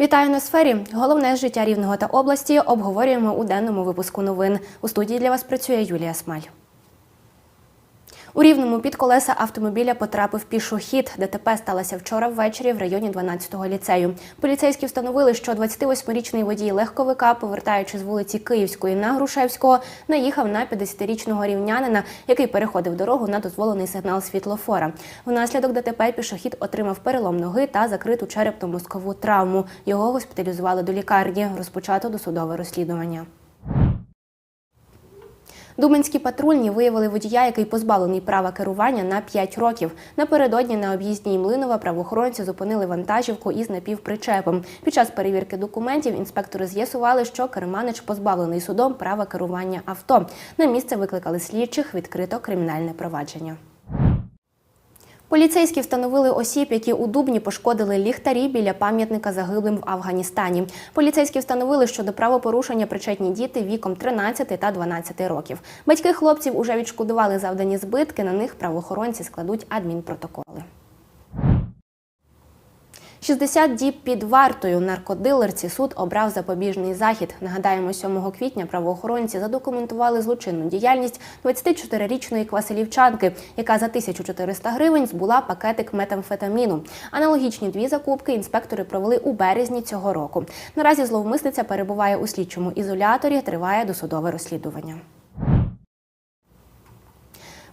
Вітаю на сфері. Головне життя рівного та області обговорюємо у денному випуску новин. У студії для вас працює Юлія Смаль. У Рівному під колеса автомобіля потрапив пішохід. ДТП сталося вчора ввечері в районі 12-го ліцею. Поліцейські встановили, що 28-річний водій легковика, повертаючи з вулиці Київської на Грушевського, наїхав на 50-річного рівнянина, який переходив дорогу на дозволений сигнал світлофора. Внаслідок ДТП пішохід отримав перелом ноги та закриту черепно-мозкову травму. Його госпіталізували до лікарні. Розпочато досудове розслідування. Думанські патрульні виявили водія, який позбавлений права керування на 5 років. Напередодні на об'їзді Млинова правоохоронці зупинили вантажівку із напівпричепом. Під час перевірки документів інспектори з'ясували, що керманич позбавлений судом права керування авто. На місце викликали слідчих, відкрито кримінальне провадження. Поліцейські встановили осіб, які у Дубні пошкодили ліхтарі біля пам'ятника загиблим в Афганістані. Поліцейські встановили, що до правопорушення причетні діти віком 13 та 12 років. Батьки хлопців уже відшкодували завдані збитки. На них правоохоронці складуть адмінпротоколи. 60 діб під вартою наркодилерці суд обрав запобіжний захід. Нагадаємо, 7 квітня правоохоронці задокументували злочинну діяльність 24-річної кваселівчанки, яка за 1400 гривень збула пакетик метамфетаміну. Аналогічні дві закупки інспектори провели у березні цього року. Наразі зловмисниця перебуває у слідчому ізоляторі. Триває досудове розслідування.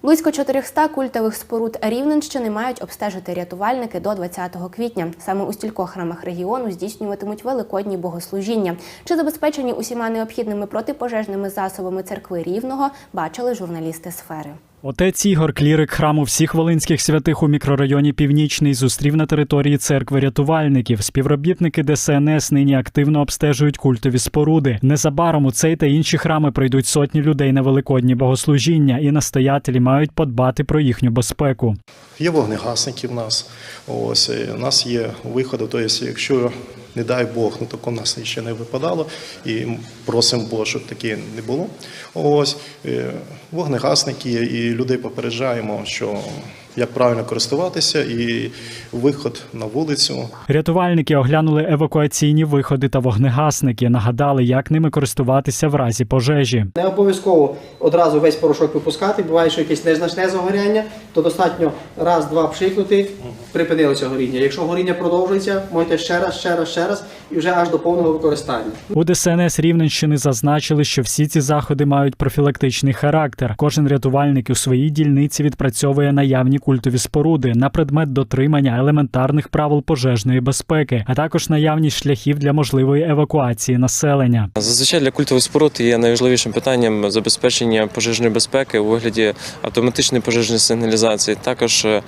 Близько 400 культових споруд Рівненщини мають обстежити рятувальники до 20 квітня. Саме у стількох храмах регіону здійснюватимуть великодні богослужіння. Чи забезпечені усіма необхідними протипожежними засобами церкви Рівного, бачили журналісти сфери. Отець Ігор, клірик храму всіх волинських святих у мікрорайоні Північний, зустрів на території церкви рятувальників. Співробітники ДСНС нині активно обстежують культові споруди. Незабаром у цей та інші храми прийдуть сотні людей на великодні богослужіння, і настоятелі мають подбати про їхню безпеку. Є вогнегасники в нас. Ось е, у нас є виходи. Тобто, якщо не дай Бог, ну тако у нас ще не випадало, і просимо Бога, щоб таке не було. Ось е, вогнегасники і людей попереджаємо, що як правильно користуватися, і виход на вулицю. Рятувальники оглянули евакуаційні виходи та вогнегасники, нагадали, як ними користуватися в разі пожежі. Не обов'язково одразу весь порошок випускати. Буває, що якесь незначне загоряння, то достатньо раз-два пшикнути, припинилося горіння. Якщо горіння продовжується, можете ще раз, ще раз, ще раз і вже аж до повного використання. У ДСНС Рівненщини зазначили, що всі ці заходи мають профілактичний характер. Кожен рятувальник у своїй дільниці відпрацьовує наявні культові споруди на предмет дотримання елементарних правил пожежної безпеки, а також наявність шляхів для можливої евакуації населення. Зазвичай для культових споруд є найважливішим питанням забезпечення пожежної безпеки у вигляді автоматичної пожежної сигналізації, також е,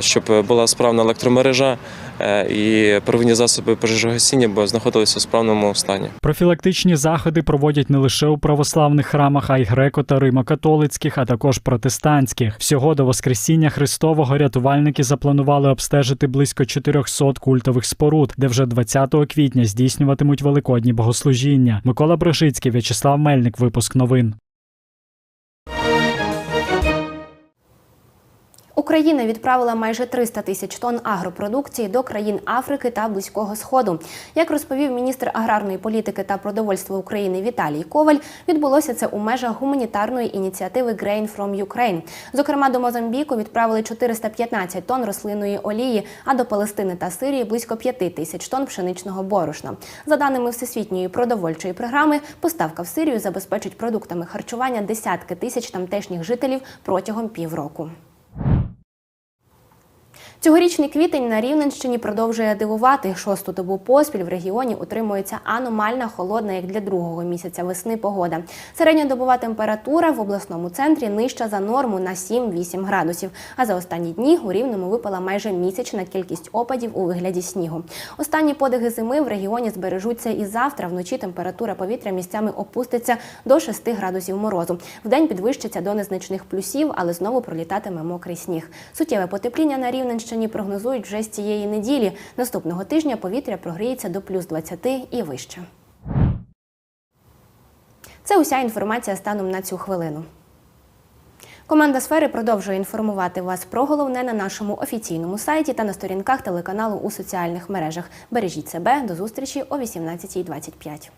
щоб була справна електромережа е, і первинні засоби пожежогасіння бо знаходилися у справному стані. Профілактичні заходи проводять не лише у православних храмах, а й греко та римо-католицьких, а також протестантських. Всього до Воскресіння Христового рятувальники запланували обстежити близько 400 культових споруд, де вже 20 квітня здійснюватимуть великодні богослужіння. Микола Брожицький В'ячеслав Мельник. Випуск новин. Україна відправила майже 300 тисяч тонн агропродукції до країн Африки та Близького Сходу. Як розповів міністр аграрної політики та продовольства України Віталій Коваль, відбулося це у межах гуманітарної ініціативи Grain from Ukraine. Зокрема, до Мозамбіку відправили 415 тонн рослинної олії, а до Палестини та Сирії близько 5 тисяч тонн пшеничного борошна. За даними Всесвітньої продовольчої програми, поставка в Сирію забезпечить продуктами харчування десятки тисяч тамтешніх жителів протягом півроку. Цьогорічний квітень на Рівненщині продовжує дивувати. Шосту добу поспіль в регіоні утримується аномальна холодна, як для другого місяця весни погода. Середньодобова температура в обласному центрі нижча за норму на 7-8 градусів. А за останні дні у Рівному випала майже місячна кількість опадів у вигляді снігу. Останні подиги зими в регіоні збережуться і завтра. Вночі температура повітря місцями опуститься до 6 градусів морозу. Вдень підвищиться до незначних плюсів, але знову пролітатиме мокрий сніг. Суттєве потепління на Рівненщині прогнозують вже з цієї неділі. Наступного тижня повітря прогріється до плюс 20 і вище. Це уся інформація станом на цю хвилину. Команда сфери продовжує інформувати вас про головне на нашому офіційному сайті та на сторінках телеканалу у соціальних мережах. Бережіть себе до зустрічі о 18.25.